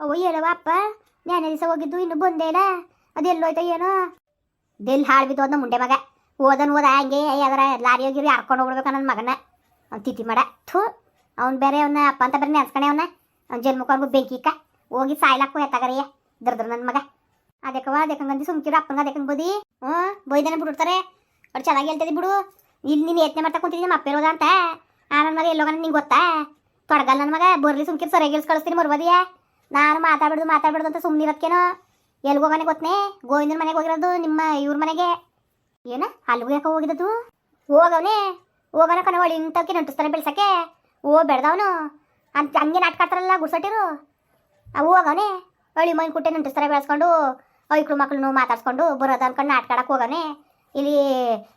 ಅವ ಏನವ ಅಪ್ಪ? ನ್ಯಾನೆ ದಿವಸ ಹೋಗಿದ್ದು, ಇನ್ನು ಬಂದೇ ಇಲ್ಲ ಅದೆಲ್ಲೋಯ್ತ ಏನೋ? ದೆಲ್ ಹಾಳು ಹೋದ ಮುಂಡೆ ಮಗ. ಓದನ್ ಓದ ಹಂಗೆ ಅದರ ಲಾರಿ ಹೋಗಿರಿ ಹರ್ಕೊಂಡು ಹೋಗ್ಬಿಡ್ಬೇಕ ನನ್ನ ಮಗನ. ಅವ್ನು ತಿಥಿ ಮಾಡ. ಥೂ, ಅವ್ನು ಬೇರೆ ಅವನ ಅಪ್ಪ ಅಂತ ಬೇರೆ ನೆನ್ಸ್ಕಣೆ ಅವನ. ಅವ್ನ ಜನ್ಮಕ್ಕೊಂದು ಬೆಂಕಿಕ ಹೋಗಿ ಸಾಯ್ಲಾಕು ಎತ್ತಾಗರಿಯ ದರ್ದ್ರ ನನ್ನ ಮಗ. ಅದಕ್ಕವ ಅದಕ್ಕಂಗಂದು ಸುಮ್ಕಿರು, ಅಪ್ಪಂಗ ಅದಕ್ಕಂಗ್ ಬೋದಿ. ಹ್ಞೂ, ಬೈದಾನೆ ಬಿಡ್ತಾರೆ ಅವ್ರು ಚೆನ್ನಾಗಿ ಹೇಳ್ತದೆ ಬಿಡು. ಇಲ್ಲಿ ನೀನು ಯತ್ನೆ ಮಾಡ್ತಾ ಕುಂತಿದ್ದೀನಿ ನಮ್ಮ ಅಪ್ಪ ಅಂತ. ಆ ನನ್ನ ಮಗ ಎಲ್ಲೋಗ ನಿಂಗೆ ಗೊತ್ತಾ? ತೊಡಗಲ್ಲ ನನ್ನ ಮಗ. ಬರ್ಲಿ ಸುಮ್ಕಿರು ಸರಿಯಾಗಿ ಕಳಿಸ್ತೀನಿ ಮರ್ಬದಿಯ ನಾನು ಮಾತಾಡ್ಬಿಡ್ದು ಮಾತಾಡ್ಬಿಡ್ದು ಅಂತ ಎಲ್ಲಿಗೆ ಹೋಗೋನೆ ಗೊತ್ತನೇ ಗೋವಿಂದನ ಮನೆಗೆ ಹೋಗಿರೋದು ನಿಮ್ಮ ಇವ್ರ ಮನೆಗೆ? ಏನ? ಅಲ್ಲಿಗೂ ಯಾಕೆ ಹೋಗಿದ್ದು ಹೋಗವನೆ? ಹೋಗೋಣ ಕಣ ಒಳ್ಳೆ ಇಂತಕ್ಕೆ ನಂಟಿಸ್ತಾನೆ ಬೆಳ್ಸಕ್ಕೆ. ಓ, ಬೆಳ್ದವನು. ಅಂತ ಹಂಗೆ ನಾಟ್ಕಾಡ್ತಾರಲ್ಲ ಗುಡ್ಸಟ್ಟಿರು. ಅವು ಹೋಗವನೆ? ಒಳ್ಳೆ ಮೈನ್ ಕುಟ್ಟೆ ನಂಟಿಸ್ತಾರೆ ಬೆಳೆಸ್ಕೊಂಡು, ಐಕ್ಳು ಮಕ್ಳನ್ನು ಮಾತಾಡ್ಸ್ಕೊಂಡು ಬರೋದು ಅನ್ಕೊಂಡು ನಾಟ್ಕಾಡಕ್ಕೆ ಹೋಗವನೆ. ಇಲ್ಲಿ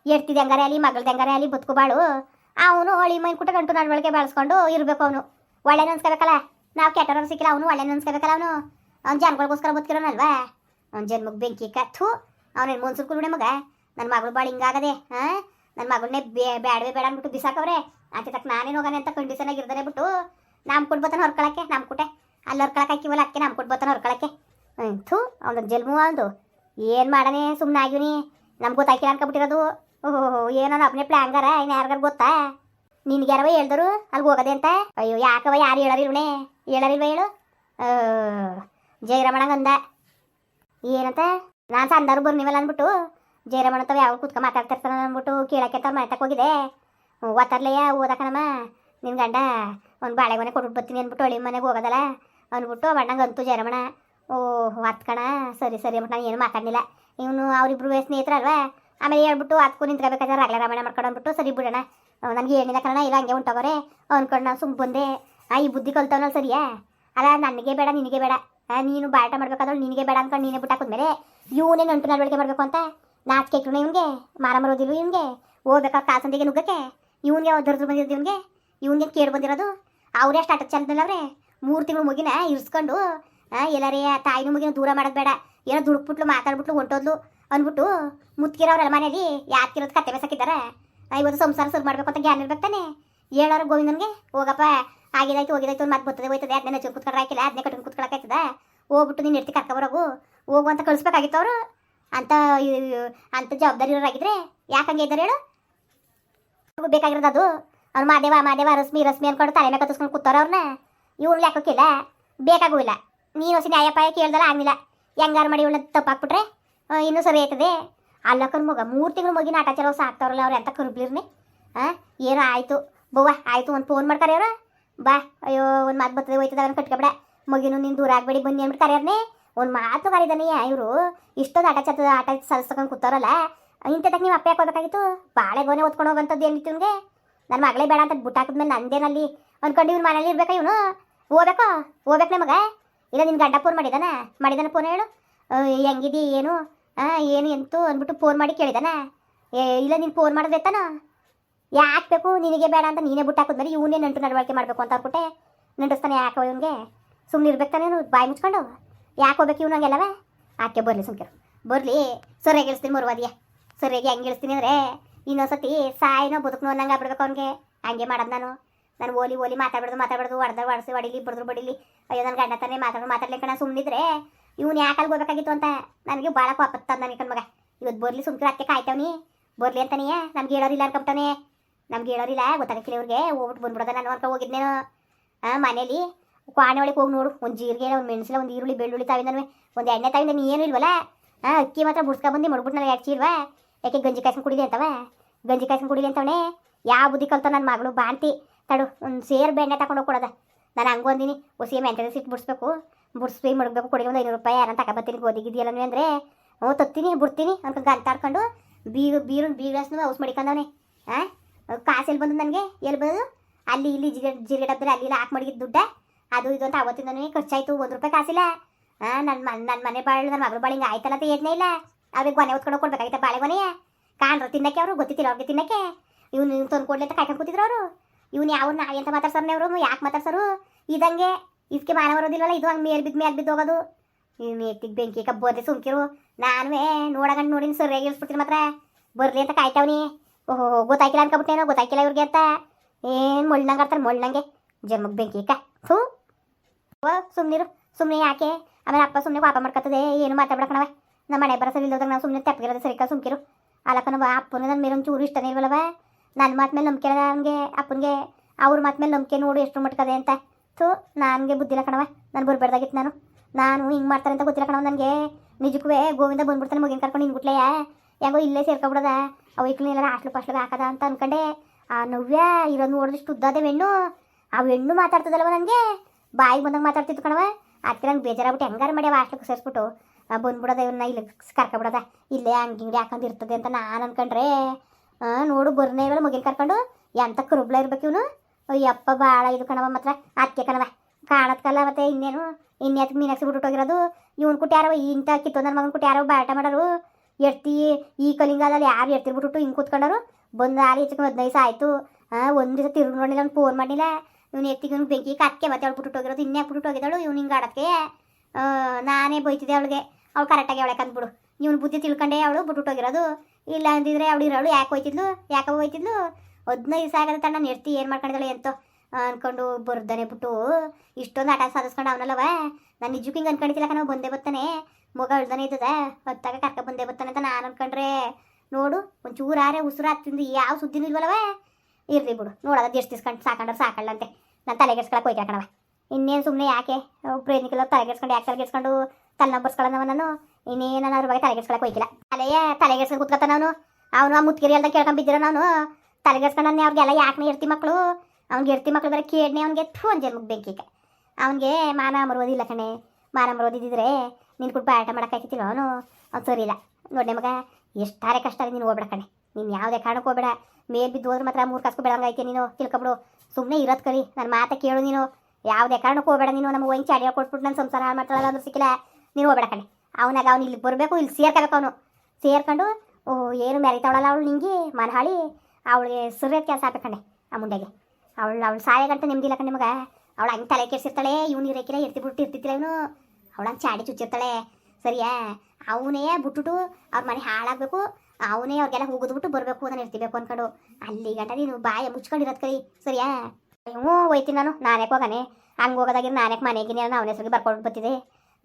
ಎಡ್ತಿದ ಹೆಂಗಾರೆ ಅಲ್ಲಿ, ಮಗಳ್ದು ಹೆಂಗಾರೆ ಅಲ್ಲಿ ಬದುಕುಬಾಳು ಅವನು ಒಳ್ಳೆ ಮೈನ್ ಕುಟ್ಟೆ ಗಂಟು ನಡವಳಿಕೆ ಬೆಳೆಸ್ಕೊಂಡು ಇರಬೇಕು ಅವನು. ಒಳ್ಳೆ ನೆನ್ಸ್ಕೋಬೇಕಲ್ಲ? ನಾವು ಕೆಟ್ಟವ್ರು ಸಿಕ್ಕಿಲ್ಲ, ಅವನು ಒಳ್ಳೆ ನೆನ್ಸ್ಕೋಬೇಕಲ್ಲ ಅವನು. ಅವ್ನು ಜನಗಳಿಗೋಸ್ಕರ ಬದುಕಿರೋನಲ್ವಾ ಅವ್ನ ಜನ್ಮಕ್ಕೆ ಬೆಂಕಿ ಕತ್ತು ಅವನೇನು ಮುನ್ಸೂರು ಕುರುಡೆ ಮಗ? ನನ್ನ ಮಗಳು ಬಾಳ ಹಿಂಗಾಗದೆ ಹಾಂ ನನ್ನ ಮಗಳನ್ನೇ ಬೇ, ಬ್ಯಾಡವೇ ಬೇಡ ಅಂದ್ಬಿಟ್ಟು ಬಿಸಾಕವ್ರೆ. ಅಂತ ತಕ್ಕ ನಾನೇನು ಹೋಗಾನೆ ಅಂತ ಕಂಡೀಷನ್ ಆಗಿರ್ದಾನೆ ಬಿಟ್ಟು ನಮ್ಮ ಕೊಟ್ಟು ಬತ್ತಾನ ಹೊರ್ಕೊಳಕ್ಕೆ ನಮ್ಮ ಕುಟೆ. ಅಲ್ಲಿ ಹೊರ್ಕೊಳಕ್ಕೆ ಹಾಕಿವಲ್ಲ ಅಕ್ಕಿ ನಮ್ಮ ಕೊಟ್ಟು ಬತ್ತಾನ ಹೊರ್ಕೊಳಕ್ಕೆ. ಥೂ ಅವ್ನ ಜಲ್ಮು ಅವನು ಏನು ಮಾಡನೆ ಸುಮ್ಮನೆ ಆಗಿವ್ನಿ? ನಮ್ಗೆ ಗೊತ್ತಾಕಿಲ್ಲ ಅನ್ಕೊಬಿಟ್ಟಿರೋದು ಓಹೋ ಏನೋ ಅಪ್ನೆ ಪ್ಲ್ಯಾಂಗಾರ ಇನ್ನು ಯಾರಿಗಾರು ಗೊತ್ತಾ? ನಿನ್ಗೆ ಯಾರವ ಹೇಳ್ದರು? ಅಲ್ಲಿ ಹೋಗೋದೆ ಅಂತ? ಅಯ್ಯೋ, ಯಾಕವ ಯಾರು ಹೇಳರಿಲ್ವಣೆ ಹೇಳರಿಲ್ವ ಹೇಳು ಜಯರಮಣಂಗ ಅಂದ. ಏನಂತ? ನಾನು ಸಂದಾರು ಬರ್ನಿವಲ್ಲ ಅಂದ್ಬಿಟ್ಟು ಜಯರಮಣ ತಾವ ಯಾವ ಕುತ್ಕ ಮಾತಾಡ್ತಿರ್ತಾನ ಅಂದ್ಬಿಟ್ಟು ಕೇಳಕ್ಕೆ ಅಂತ ಮನೆತಕ್ಕೆ ಹೋಗಿದೆ ಓದ್ತಾರ್ಲೆಯ ಓದಕಣಮ್ಮ ನಿನ್ನ ಗಂಡ ಒಂದು ಬಾಳೆಗೊನೆ ಕೊಟ್ಬಿಟ್ಟು ಬರ್ತೀನಿ ಅಂದ್ಬಿಟ್ಟು ಹೊಳಿ ಮನೆಗೆ ಹೋಗೋದಲ್ಲ ಅಂದ್ಬಿಟ್ಟು ಅಂತು ಜಯರಮಣ ಓಹ್ ಹತ್ಕಣ ಸರಿ ಸರಿ ಅಂದ್ಬಿಟ್ಟು ನಾನು ಏನು ಮಾತಾಡಲಿಲ್ಲ. ಇವನು ಅವರಿಬ್ರು ಸ್ನೇಹಿತರಲ್ವಾ ಆಮೇಲೆ ಹೇಳ್ಬಿಟ್ಟು ಹತ್ಕೊ ನಿಂತ್ಕೋಬೇಕಾದ್ರೆ ರಾಗಲ ರಾಮಾಯಣ ಮಾಡ್ಕೊಂಡು ಅಂದ್ಬಿಟ್ಟು ಸರಿ ಬಿಡೋಣ. ನನಗೆ ಏನಿಲ್ಲ ಕಾರಣ ಇಲ್ಲ ಹಂಗೆ ಉಂಟೋಗೋರೆ ಅನ್ಕೊಂಡು ಕಣ್ಣ ಸುಮ್ ಬಂದೆ. ಆ, ಈ ಬುದ್ಧಿ ಕಲ್ತವನಲ್ಲ ಸರಿಯಾ ಅಲ್ಲ, ನನಗೆ ಬೇಡ, ನಿನಗೆ ಬೇಡ. ನೀನು ಬಾಟ ಮಾಡ್ಬೇಕಾದ್ರೆ ನಿನಗೆ ಬೇಡ ಅನ್ಕೊಂಡು ನೀನೇ ಬಿಟ್ಟು ಹಾಕಿದ್ಮೇಲೆ ಇವನೇ ನಂಟು ನಡವಳಿಕೆ ಮಾಡಬೇಕು ಅಂತ? ನಾಚಿಕೆ ಇಟ್ರು ಇವನಿಗೆ? ಮಾರ ಮರೋದಿಲ್ಲ ಇವನಿಗೆ? ಹೋಗ್ಬೇಕಾ ಕಾಸಂದಿಗೆ ನುಗ್ಗಕ್ಕೆ? ಇವನಿಗೆ ದುರ್ದು ಬಂದಿರೋದು ಇವನಿಗೆ? ಇವನಿಗೆ ಕೇಳಿ ಬಂದಿರೋದು? ಅವರೇ ಅಷ್ಟು ಆಟ ಚಂದಲ್ಲವ್ರೆ ಮೂರು ತಿಂಗಳು ಮುಗಿನ ಇರಿಸ್ಕೊಂಡು ಎಲ್ಲರೇ ತಾಯಿನೂ ಮುಗಿನ ದೂರ ಮಾಡೋದು ಬೇಡ. ಏನೋ ದುಡುಕ್ಬಿಟ್ಲು, ಮಾತಾಡ್ಬಿಟ್ಲು, ಹೊಂಟೋದ್ಲು ಅಂದ್ಬಿಟ್ಟು ಮುತ್ಕಿರೋರೆಲ್ಲ ಮನೇಲಿ ಯಾಕಿರೋದು ಕತ್ತೆ ಬೇಸಾಕಿದ್ದಾರೆ ಇವತ್ತು ಸಂಸಾರ ಸುರು ಮಾಡ್ಬೇಕು ಅಂತ ಗ್ಯಾನ್ ಇರ್ಬೇಕು ಹೇಳೋರು ಗೋವಿಂದನ್ಗೆ, ಹೋಗಪ್ಪ, ಆಗಿದಾಯ್ತು, ಹೋಗಿದಾಯ್ತು ಮತ್ತೆ ಬರ್ತದೆ, ಹೋಯ್ತದೆ. ಅದನ್ನೇ ಚೂರು ಕುತ್ಕೊಂಡ್ರೆ ಹಾಕಿಲ್ಲ ಅದನ್ನೇ ಕಟ್ಕೊಂಡು ಕುತ್ಕೊಳಕಾಯ್ತದ ಹೋಗ್ಬಿಟ್ಟು ನೀನು ಇರ್ತಿ ಕರ್ಕೊಬರೋಗು ಹೋಗು ಅಂತ ಕಳಿಸ್ಬೇಕಾಗಿತ್ತು ಅವರು. ಅಂತ ಅಂತ ಜವಾಬ್ದಾರಿ ಇರೋರಾಗಿದ್ರೆ ಯಾಕಂಗೆ ಇದ್ದಾರೆ ಹೇಳು? ಬೇಕಾಗಿರೋದು ಅದು. ಅವ್ನು ಮಾದೇವ ಮಾದೇವ, ರಶ್ಮಿ ರಶ್ಮಿ ಅನ್ಕೊಂಡು ತಲೆ ಮೇಲೆ ಕತ್ತಿಸ್ಕೊಂಡು ಕೂತಾರ ಅವ್ರನ್ನ ಇವ್ರು ಯಾಕೋಕ್ಕಿಲ್ಲ ಬೇಕಾಗುವಿಲ್ಲ. ನೀನು ಹೊಸ ನ್ಯಾಯಪಾಯ ಕೇಳ್ದಲ್ಲ, ಆಗಲಿಲ್ಲ. ಹೆಂಗಾರು ಮಾಡಿ ಇವಳನ್ನ ತಪ್ಪಾಕ್ಬಿಟ್ರೆ ಇನ್ನೂ ಸರಿ ಆಯ್ತದೆ. ಅಲ್ಲಕ್ಕ ಮಗ, ಮೂರು ತಿಂಗಳು ಮಗಿನ ಆಟಾಚಾರ ಸಾಕ್ತಾವ್ರಲ್ಲ ಅವ್ರು ಎಂತ ಕರುಬ್ಲಿರ್ನಿ ಹಾಂ ಏನೋ ಆಯಿತು. ಬವ್ವ, ಆಯಿತು, ಒಂದು ಫೋನ್ ಮಾಡ್ತಾರೆ ಕರೆಯವ್ರ ಬಾ, ಅಯ್ಯೋ, ಒಂದು ಮಾತು ಬರ್ತದೆ ಹೋಯ್ತದ ಅವ್ನು ಕಟ್ಕೊಬೇಡ. ಮಗಿನು ನೀನು ದೂರ ಆಗಬೇಡಿ, ಬನ್ನಿ ಅಂದ್ಬಿಟ್ಟು ಕರೆಯರ್ನೆ ಒಂದು ಮಾತು ಕರೀದಾನೆಯ ಇವರು ಇಷ್ಟೊಂದು ಆಟ ಚತ್ತದ, ಆಟ ಸಲ್ಸ್ಕೊಂಡು ಕೂತಾರಲ್ಲ ಇಂಥದಕ್ಕೆ ನೀವು ಅಪ್ಪ ಹಾಕೋಬೇಕಾಗಿತ್ತು ಬಾಳೆ ಗೋನೆ ಓದ್ಕೊಂಡು ಹೋಗಂಥದ್ದು ಏನಿತ್ತು ನಿಮಗೆ ನನ್ನ ಮಗಳೇ ಬೇಡ ಅಂತ ಬುಟ್ಟ ಹಾಕಿದ್ಮೇಲೆ ನಂದೇನಲ್ಲಿ? ಅಂದ್ಕೊಂಡು ಇವ್ನು ಮನೇಲಿ ಇರ್ಬೇಕಾ ಇವನು? ಹೋಗ್ಬೇಕು? ಹೋಗ್ಬೇಕು ಮಗ ಇಲ್ಲ ನಿನ್ನ ಗಡ್ಡ ಫೋನ್ ಮಾಡಿದಾನ? ಮಾಡಿದಾನ ಫೋನ್ ಹೇಳು. ಹೆಂಗಿದಿ, ಏನು? ಏನು, ಎಂತು? ಅಂದ್ಬಿಟ್ಟು ಫೋನ್ ಮಾಡಿ ಕೇಳಿದಾನ? ಏ, ಇಲ್ಲ, ನೀನು ಫೋನ್ ಮಾಡೋದು ಎತ್ತಾನ? ಯಾಕೆ ಬೇಕು ನಿನಗೆ ಬೇಡ ಅಂತ ನೀನೇ ಬುಟ್ಟ ಹಾಕಿದ್ಮೇಲೆ ಇವನೇ ನಂಟು ನಡವಳಿಕೆ ಮಾಡಬೇಕು ಅಂತ ಅಂದ್ಬಿಟ್ಟೆ. ನಂಟಿಸ್ತಾನೆ ಯಾಕೆ ಇವನಿಗೆ? ಸುಮ್ಮನೆ ಇರ್ಬೇಕು ತಾನೇನು? ಬಾಯಿ ಮುಚ್ಕೊಂಡು? ಯಾಕೆ ಹೋಗ್ಬೇಕು ಇವನಂಗೆ ಹಂಗೆಲ್ಲವೇ? ಆಕೆ ಬರಲಿ ಸುಮ್ಕಿರು. ಬರಲಿ. ಸರಿಯಾಗಿ ಇಳಿಸ್ತೀನಿ ಮರುವಾದಿಯ. ಸರಿಯಾಗಿ ಹೆಂಗೆ ಇಳಿಸ್ತೀನಿ ಅಂದರೆ ಇನ್ನೊಂದ್ಸತಿ ಸಾಯಿನೋ ಬದುಕನೋ ಅನ್ನಂಗೆ ಆಗ್ಬಿಡ್ಬೇಕು ಅವ್ನಿಗೆ. ಹಂಗೆ ಮಾಡೋದು ನಾನು. ನಾನು ಓಲಿ ಓಲಿ ಮಾತಾಡ್ಬಿಡ್ದು ಮಾತಾಡ್ಬಿಡ್ದು ಹೊಡೆದು ಹೊಡೆಸಿ ಹೊಡಿಲಿ ಬಡಿದ್ರು, ಬಡಿಲಿ. ಅಯ್ಯೋ ನನ್ನ ಗಂಡ ತಾನೇ ಮಾತಾಡ್ ಮಾತಾಡ್ಲಿಕ್ಕೆ ನಾನು ಸುಮ್ಮನಿದ್ರೆ ಇವ್ನು ಯಾಕೆ ಅಲ್ಲಿ ಹೋಗ್ಬೇಕಾಗಿತ್ತು ಅಂತ ನನಗೆ ಭಾಳ ಕೋಪ ನನಗೆ ಕಣ್ಮಗ. ಇವತ್ತು ಬರಲಿ ಸುಮ್ಕಿರು, ಅತ್ತೆ ಕಾಯ್ತವನಿ. ಬರಲಿ ಅಂತಾನೆಯೇ. ನಮ್ಗೆ ಹೇಳೋದಿಲ್ಲ ಅನ್ಕೊಂತಾನೆ ನಮ್ಗೆ ಹೇಳೋರಿಲ್ಲ ಗೊತ್ತಾಗಕ್ಕಿಲ್ಲ ಇವ್ರಿಗೆ. ಹೋಗ್ಬಿಟ್ಟು ಬಂದ್ಬಿಡೋದ ನಾನು ಅನ್ಕೊ ಹೋಗಿದ್ನೇನೋ. ಮನೇಲಿ ಕ್ವಾಣೆ ಒಳಗೆ ಹೋಗಿ ನೋಡು. ಒಂದು ಜೀರಿಗೆ, ಒಂದು ಮೆಣಸಿಲ್ಲ ಒಂದು ಈರುಳ್ಳಿ, ಬೆಳ್ಳುಳ್ಳಿ ತಾವಿಂದ ಒಂದು ಎಣ್ಣೆ ತಾವಿಂದ ನೀ ಏನು ಇಲ್ವಲ್ಲ? ಆ, ಅಕ್ಕಿ ಮಾತ್ರ ಬುಡ್ಸ್ಕೊಂಬಂದು ಮಡ್ಬಿಟ್ಟು ನನಗೆ ಯಾಕೆ ಚೀಲ್ವಾ ಯಾಕೆ ಗಂಜಿ ಕಾಯ್ಸ್ಕೊಂಡು ಕುಡಿಲಿ ಅಂತವ? ಗಂಜಿ ಕಾಯ್ಸ್ಕೊಂಡು ಕುಡಿಲಿ ಅಂತವನೇ? ಯಾವ ಬುದ್ಧಿ ಕಲ್ತ ನನ್ನ ಮಗಳು ಬಾಂತಿ ತಡು, ಒಂದು ಸೇರ್ ಬೆಣ್ಣೆ ತಗೊಂಡು ಕೊಡೋದ. ನಾನು ಹಂಗೆ ಒಂದಿನಿ ಹೊಸಿ ಮೆಂತ್ಯದ ಸಿಟ್ಟು ಬಿಡಿಸ್ಬೇಕು. ಬುಡ್ಸಿ ಮಡಗಬೇಕು, ಕೊಡಿ, ಒಂದು ಐನೂರು ರೂಪಾಯಿ ಯಾರನ್ನ ತಗೊಬತ್ತೀನಿ ಗೋದಿಗಿದ್ದೀಯಲ್ಲ ಗಿದಿಯಲ್ಲ ಅಂದರೆ. ಹ್ಞೂ, ತತ್ತೀನಿ, ಬಿಡ್ತೀನಿ, ಅನ್ಕೊಂಡು ಗಂಟಾಡ್ಕೊಂಡು ಬೀರು ಬೀರು ಬೀರಸ್ನು ಔಸ್ ಮಡಿಕೊಂಡವನೇ. ಹಾಂ ಕಾಸು ಎಲ್ಲಿ ಬಂದು ನನಗೆ ಎಲ್ಲಿ ಬಂದು? ಅಲ್ಲಿ ಇಲ್ಲಿ ಜಿಗ ಜಿರಿಗೆ ಡಬ್ಬದಲ್ಲಿ ಅಲ್ಲಿ ಇಲ್ಲಿ ಹಾಕಿ ಮಡಗಿದ ದುಡ್ಡ. ಅದು ಇದು ಅಂತ ಅವತ್ತಿಂದನೇ ಖರ್ಚಾಯ್ತು, ಒಂದು ರೂಪಾಯಿ ಕಾಸಿಲ್ಲ. ಹಾಂ ನನ್ನ ಮನೆ ನನ್ನ ಮನೆ ಬಾಳು ನನ್ನ ಮಗಳ ಬಾಳಿಂಗೆ ಆಯ್ತಲ್ಲ ಅಂತ ಏನೇ ಇಲ್ಲ. ಅವ್ರಿಗೆ ಗೊನೆ ಹೊತ್ಕೊಂಡು ಬಾಳೆ ಮನೆ? ಕಾಣ್ರು ತಿನ್ನಕ್ಕೆ ಅವರು, ಗೊತ್ತಿತ್ತಿಲ್ಲ ಅವ್ರಿಗೆ ತಿನ್ನಕ್ಕೆ. ಇವ್ನು ತಂದು ಕೊಡ್ಲಿ ಅಂತ ಕಾಯ್ಕೊಂಡು ಕೂತಿದ್ರು ಅವರು. ಇವ್ನು ಯಾವ ನಾಯಿ ಅಂತ ಮಾತಾಡ್ಸಾರನೆ ಅವರು ಯಾಕೆ ಮಾತಾಡ್ಸರು? ಇದಂಗೆ ಇದಕ್ಕೆ ಮಾನ ಬರೋದಿಲ್ವಲ್ಲ, ಇದು ಹಂಗೆ ಮೇಲ್ ಬಿದ್ದು ಮೇಲೆ ಬಿದ್ದು ಹೋಗೋದು. ಇವ್ನು ಎತ್ತಿಗೆ ಬೆಂಕಿ ಕಬ್ಬೋದೆ ಸುಮ್ಕಿರು. ನಾನುವೇ ನೋಡಗಂಡು ನೋಡಿ ಸರಿಯಾಗಿ ಇಳಿಸ್ಬಿಡ್ತೀನಿ ಮಾತ್ರ. ಬರಲಿ ಅಂತ ಕಾಯ್ತಾವ್ನಿ. ಓಹೋ, ಗೊತ್ತಾಯ್ಕಿಲ್ಲ ಅನ್ಕೊಬಿಟ್ಟೇನೋ, ಗೊತ್ತಾಯ್ಕಿಲ್ಲ ಇವ್ರಿಗೆ ಅಂತ. ಏನು ಮೊಳ್ಳಂಗೆ ಆಡ್ತಾರೆ ಮೊಳ್ಳಂಗೆ ಜನ್ಮಕ್ಕೆ ಬೆಂಕಿ ಕ ಥೂ. ಸುಮ್ಮನಿರು ಸುಮ್ಮನೆ ಯಾಕೆ? ಆಮೇಲೆ ಅಪ್ಪ ಸುಮ್ಮನೆ ಪಾಪ ಮಾಡ್ಕೊತದೆ. ಏನು ಮಾತಾಡ್ಬೇಡ ಕಣವ ನಮ್ಮ ಮನೆ ಬರೋ ಸರಿ ಇಲ್ಲದಾಗ ನಾವು ಸುಮ್ಮನೆ ತಪ್ಪಿರೋದು ಸರಿ ಸುಮ್ಕಿರು. ಅಲ್ಲಕ್ಕನವ ಅಪ್ಪನ ನನ್ನ ಮೇಲೆ ಒಂಚೂರು ಇಷ್ಟನೇ ಇಲ್ವಲ್ಲವ ನನ್ನ ಮಾತು ಮೇಲೆ ನಂಬಿಕೆ ನನಗೆ, ಅಪ್ಪನಿಗೆ. ಅವ್ರ ಮಾತು ಮೇಲೆ ನಂಬಿಕೆ ನೋಡು ಎಷ್ಟು ಮಟ್ಕದೆ ಅಂತ. ಥೂ, ನನಗೆ ಬುದ್ಧಿಲ್ಲ ಕಣವ ನಾನು ಬರ್ಬೇಡ್ದಾಗಿತ್ತು ನಾನು. ನಾನು ಹಿಂಗೆ ಮಾಡ್ತಾರೆ ಅಂತ ಗೊತ್ತಿಲ್ಲ ಕಣವ ನನಗೆ. ನಿಜಕ್ಕೂ ಗೋವಿಂದ ಬಂದ್ಬಿಡ್ತಾನೆ ಮುಗಿನ ಕರ್ಕೊಂಡು ಹಿಂಗ್ಬಿಟ್ಲೆಯ ಹೆಂಗೋ ಇಲ್ಲೇ ಸೇರ್ಕೊಬಿಡದ? ಅವ ಏನಾರ ಹಾಸ್ಲು ಪಾಸ್ಲು ಹಾಕದ ಅಂತ ಅನ್ಕೊಂಡೆ. ಆ ನವ್ಯ ಇರೋದು ನೋಡಿದಷ್ಟು ಉದ್ದದೆ ಹೆಣ್ಣು. ಆ ಹೆಣ್ಣು ಮಾತಾಡ್ತದಲ್ಲವ ನನಗೆ ಬಾಯಿಗೆ ಬಂದಂಗೆ ಮಾತಾಡ್ತಿತ್ತು ಕಣವ ಅದಕ್ಕೆ ನಂಗೆ ಬೇಜಾರಾಗ್ಬಿಟ್ಟು ಹೆಂಗಾರು ಮಾಡಿ ಹಾಸ್ಲಿಗೆ ಸೇರಿಸ್ಬಿಟ್ಟು. ಬಂದ್ಬಿಡೋದ ಇವನ್ನ ಇಲ್ಲಿ ಕರ್ಕೊಬಿಡೋದ. ಇಲ್ಲೇ ಅಂಗಿಂಗಡಿ ಹಾಕೊಂಡು ಇರ್ತದೆ ಅಂತ ನಾನು ಅನ್ಕೊಂಡ್ರೆ. ನೋಡು ಬರ್ನೇ ಇರಲ್ಲ ಮುಗಿನ ಕರ್ಕೊಂಡು. ಎಂತ ಕುರುಬ್ಲ ಇರ್ಬೇಕು ಇವನು. ಅಯ್ಯಪ್ಪ ಭಾಳ ಇದು ಕಣವ ಮಾತ್ರ. ಅದಕ್ಕೆ ಕಣವ ಕಾಣತ್ಕಲ್ಲ ಮತ್ತೆ ಇನ್ನೇನು. ಇನ್ನೇ ಅದಕ್ಕೆ ಮೀನಾಕ್ಸಿ ಬಿಟ್ಟು ಹೋಗಿರೋದು. ಇವನು ಕುಟ್ಟು ಯಾರೋ ಇಂಥ ಕಿತ್ತು ನನ್ನ ಮಗನ ಕುಟ್ಟು ಯಾರೋ ಬಾಟ ಮಾಡೋರು. ಎಡ್ತಿ ಈ ಕಲಿಂಗಾಲಲ್ಲಿ ಯಾರು ಎಡ್ತಿರ್ಬಿಟ್ಟು ಹಿಂಗೆ ಕೂತ್ಕೊಂಡರು ಬಂದು ಆರು ಹೆಚ್ಚು ಹದಿನೈದು ಆಯಿತು. ಒಂದು ದಿವಸ ತಿರುಗಿ ನೋಡಿಲ್ಲ ಅವ್ನು ಫೋನ್ ಮಾಡಿಲ್ಲ ಇವ್ನು ಎತ್ತಿಗೆ ಇವ್ನು ಬೆಂಕಿ ಕಕ್ಕೆ ಮತ್ತೆ ಅವಳು ಬಿಟ್ಟು ಹೋಗಿರೋದು, ಇನ್ನೇ ಬಿಟ್ಟು ಹೋಗಿದ್ದಾಳು, ಇವ್ನು ಹಿಂಗೆ ಆಡೋಕ್ಕೆ ನಾನೇ ಬೈತಿದ್ದೆ ಅವಳಿಗೆ. ಅವಳು ಕರೆಕ್ಟಾಗಿ ಅವಳೆ ಕಂದ್ಬಿಡು ಇವ್ನು ಬುದ್ಧಿ ತಿಳ್ಕೊಂಡೆ ಅವಳು ಬಿಟ್ಟು ಹೋಗಿರೋದು. ಇಲ್ಲ ಅಂದಿದ್ರೆ ಅವಳು ಇರೋಳು, ಯಾಕೆ ಹೋಯ್ತಿದ್ಲು? ಯಾಕೆ ಹೋಯ್ತಿದ್ಲು? ಹದಿನೈದು ದಿವಸ ಆಗದ ತಣ್ಣ ನೆಡ್ತಿ ಏನು ಮಾಡ್ಕೊಂಡಿದ್ದಾಳೆ ಎಂತೋ. ಅನ್ಕೊಂಡು ಬರ್ದಾನೆ ಬಿಟ್ಟು. ಇಷ್ಟೊಂದು ಆಟ ಸಾಧಿಸ್ಕೊಂಡು ಅವನಲ್ಲವ. ನಾನು ನಿಜಕ್ಕೆ ಹಿಂಗೆ ಅನ್ಕೊಂಡಿದ್ದಿಲ್ಲ ಕಣ, ಬಂದೇ ಬರ್ತಾನೆ. ಮಗ ಅಳ್ದಾನೆ ಇದ್ದದ, ಹೊತ್ತಾಗ ಕರ್ಕ ಬಂದೇ ಬರ್ತಾನೆ ಅಂತ ನಾನು ಅನ್ಕೊಂಡ್ರೆ. ನೋಡು ಒಂಚೂರಾರೆ ಉಸಿರು ಹತ್ತಿಂದ ಯಾವ ಸುದ್ದಿನೂ ಇಲ್ವಲ್ಲವ? ಇರ್ಲಿ ಬಿಡು, ನೋಡೋದು ಎಷ್ಟು ದಿಸ್ಕೊಂಡು ಸಾಕೊಂಡ್ರೆ ಸಾಕಳ್ಳಂತೆ. ನಾನು ತಲೆಗೆಡ್ಸ್ಕೊಳಕ್ಕೆ ಹೋಯ್ತಾ ಕಣವ ಇನ್ನೇನು ಸುಮ್ಮನೆ ಯಾಕೆ? ಪ್ರೇಮಿಕಲ್ಲ ತಲೆಗೆಡ್ಸ್ಕೊಂಡು ಯಾಕೆ ತಲೆಗೆಡ್ಸ್ಕೊಂಡು ನಂಬರ್ಸ್ಕೊಳ್ಳೋಣ ನಾನು? ಇನ್ನೇನು ನಾನು ಅದ್ರ ಬಗ್ಗೆ ತಲೆಗೆಡ್ಸ್ಕೊಳಕ್ಕೆ ಹೋಯ್ತಿಲ್ಲ. ಅಲೆಯ ತಲೆಗೆಡ್ಸ್ಕೊಂಡು ಕೂತ್ಕೊತ ಅವನು ಅವನು ಆ ಮುತ್ಕಿರಿ ಎಲ್ಲ ಕೇಳ್ಕೊಂಡು ಬಿದ್ದಿರ ನಾನು ತಲೆಗೆಡ್ಸ್ಕೊಂಡು ಅವ್ರಿಗೆಲ್ಲ ಯಾಕೆ ಇರ್ತಿ ಮಕ್ಕಳು ಅವ್ನಿಗೆ ಇರ್ತಿ ಮಕ್ಳು ಬರೀ ಕೇಡ್ನೆ ಅವ್ನಿಗೆ ಥೂ ಒಂದು ಜನ್ಮಕ್ಕೆ ಬೆಂಕಿಗೆ. ಅವನಿಗೆ ಮಾನ ಮರೋದಿಲ್ಲ ಕಣೆ. ಮಾನ ಮರೋದಿ ಇದ್ದಿದ್ರೆ ನಿನ್ ಆಟ ಬಾಟ ಮಾಡೋಕ್ಕಾಯ್ತಿಲ್ಲ ಅವನು ಅವ್ನು ಸರಿ ಇಲ್ಲ. ನೋಡಿ ಮಗ ಎಷ್ಟಾರೆ ಕಷ್ಟ ಇದೆ ನೀನು ಹೋಗ್ಬೇಡ ಕಣೆ. ನೀನು ಯಾವುದೇ ಕಾರಣಕ್ಕೆ ಹೋಗ್ಬೇಡ. ಮೇಲೆ ಬಿದ್ದು ಹೋದ್ರೆ ಮಾತ್ರ ಮೂರು ಕಾಸ್ಕೊ ಬೆಳಂಗೈತೆ ನೀನು. ತಿಳ್ಕೊಬಿಡು. ಸುಮ್ಮನೆ ಇರೋದು ಕರಿ. ನನ್ನ ಮಾತ ಕೇಳು ನೀನು. ಯಾವುದೇ ಕಾರಣಕ್ಕೆ ಹೋಗ್ಬೇಡ ನೀನು. ನಮಗೆ ಒಂಜಿ ಅಡಿಯೋ ಕೊಟ್ಬಿಟ್ಟು ನನ್ನ ಸಂಸಾರ ಹಾಳು ಮಾಡ್ತಾಳಲ್ಲ ಅಂದ್ರೆ ಸಿಕ್ಕಿಲ್ಲ. ನೀನು ಹೋಗ್ಬೇಡ ಕಣೆ. ಅವನಾಗ ಅವ್ನು ಇಲ್ಲಿ ಬರಬೇಕು, ಇಲ್ಲಿ ಸೇರ್ಕೋಬೇಕು ಅವನು. ಸೇರ್ಕೊಂಡು, ಓ, ಏನು ಮೆರಿತಾವಳಲ್ಲ ಅವಳು ನಿಂಗೆ? ಮನಹಾಳಿ, ಅವಳಿಗೆ ಸುರಿಯೋದು ಕೆಲಸ ಹಾಕಂಡೆ ಆ ಮುಂಡೆಗೆ. ಅವಳು ಅವಳು ಸಾಯಗಂಟ ನೆಮ್ಮದಿಲ್ಲ ಕಣೆ ಮಗ ಅವಳು ಹಂಗೆ ತಲೆ ಕೆಡ್ಸಿರ್ತಾಳೆ, ಇವ್ನು ಇರೋಕಿಲ್ಲ ಇರ್ತಿ ಬಿಟ್ಟು ಇವನು. ಅವಳು ಹಂಗೆ ಚಾಡಿ ಚುಚ್ಚಿರ್ತಾಳೆ. ಸರಿಯಾ? ಅವನೇ ಬಿಟ್ಬಿಟ್ಟು ಅವ್ರ ಮನೆ ಹಾಳಾಗಬೇಕು. ಅವನೇ ಅವ್ರಿಗೆಲ್ಲ ಹೋಗಿದ್ಬಿಟ್ಟು ಬರಬೇಕು ಅಂತ ಇರ್ತಿಬೇಕು ಅನ್ಕೊಂಡು. ಅಲ್ಲಿ ಗಂಟ ನೀನು ಬಾಯ ಮುಚ್ಕೊಂಡಿರೋದು ಕೈ ಸರಿಯಾ? ಹ್ಞೂ, ಹೋಯ್ತೀನಿ ನಾನು. ನಾನೇ ಹೋಗಾನೆ? ಹಂಗೆ ಹೋಗೋದಾಗಿರೋ ನಾನೇ ಮನೆಗಿನ ಅವನೇ ಸರಿ ಬರ್ಕೊಂಡು ಬರ್ತಿದ್ದೆ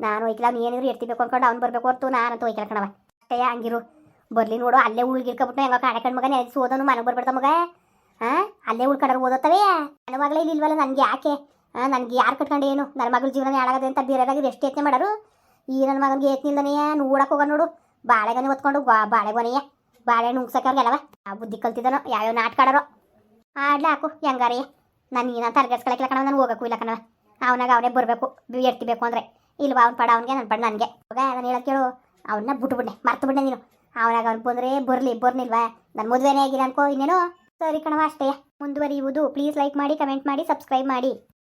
ನಾನು ಹೋಯ್ತಿಲ್ಲ, ಅವ್ನು ಏನಿದ್ರು ಇರ್ತಿಬೇಕು ಅನ್ಕೊಂಡು ಅವ್ನು ಬರಬೇಕು ಹೊರ್ತು ನಾನಂತ ಹೋಯ್ತಿಲ್ಲ ಕಣವ ಅಷ್ಟೇ ಹಂಗಿರು. ಬರ್ಲಿ ನೋಡು, ಅಲ್ಲೇ ಉಳ್ಗಿರ್ಕೊಬಿಟ್ಟು ಹೆಂಗೋ ಕಾಣೆ ಕಣ್ ಮಗ ಸೋದನು ಮನೆಗೆ ಬರ್ಬಿಡ್ತ ಮಗ? ಹಾಂ ಅಲ್ಲೇ ಉಳ್ಕೊಂಡ್ರೆ ಓದೋತ್ತವೇ? ಅನುವಾಗಲೇ ಇಲ್ವಲ್ಲ ನನಗೆ ಯಾಕೆ? ನನಗೆ ಯಾರು ಕಟ್ಕೊಂಡು ಏನು? ನನ್ನ ಮಗಳ ಜೀವನ ಹಾಳಾಗದೆ ಅಂತ ಬೇರೆದಾಗಿ ಎಷ್ಟು ಯತ್ನೆ ಮಾಡೋರು? ಈ ನನ್ನ ಮಗನಿಗೆ ಯತ್ನಿಲ್ದನೆಯ ನೋಡಕ್ಕೆ ಹೋಗ ನೋಡು. ಬಾಳೆಗೊನೆ ಹೊತ್ಕೊಂಡು ಬಾ- ಬಾಳೆಗೊನೆಯ ಬಾಳೆಹಣ್ಣು ಉಗ್ಸಕ್ಕವ್ರಿಗೆಲ್ಲವ ಆ ಬುದ್ಧಿ ಕಲ್ತಿದ್ದನೋ, ಯಾವ್ಯಾವ ನಾಟಕ ಆಡೋರು. ಆಡ್ಲಾ ಹಾಕು, ಹೆಂಗಾರಿ. ನಾನು ನಾನು ತರಗಡ್ಸ್ಕೊಳಕ್ಕಿಲ್ಲ ಕಣವ ನಾನು ಹೋಗಕ್ಕೂ ಇಲ್ಲ ಕಣವ ಅವನಾಗ ಅವನೇ ಬರಬೇಕು ಎಡ್ತಿಬೇಕು ಅಂದರೆ. ಇಲ್ವಾ ಅವ್ನು ಪಡ ಅವನಿಗೆ ನನ್ನ ಪಡ ನನಗೆ. ಹೋಗ, ನಾನು ಹೇಳಕ್ಕೆ ಕೇಳು. ಅವನ್ನ ಬಿಟ್ಬಿಡ್ನೆ ಮರ್ತು ಬಿಡ್ನೆ ನೀನು. ಅವನಾಗ ಅವ್ನು ಬಂದರೆ ಬರಲಿ ಬರ್ನಿಲ್ವಾ ನನ್ನ ಮದುವೆನೇ ಆಗಿಲ್ಲ ಅನ್ಕೋ ಇನ್ನೇನು. ಸರಿ ಕಣವ ಅಷ್ಟೇ. ಮುಂದುವರಿಯುವುದು ಪ್ಲೀಸ್ ಲೈಕ್ ಮಾಡಿ ಕಮೆಂಟ್ ಮಾಡಿ ಸಬ್ಸ್ಕ್ರೈಬ್ ಮಾಡಿ.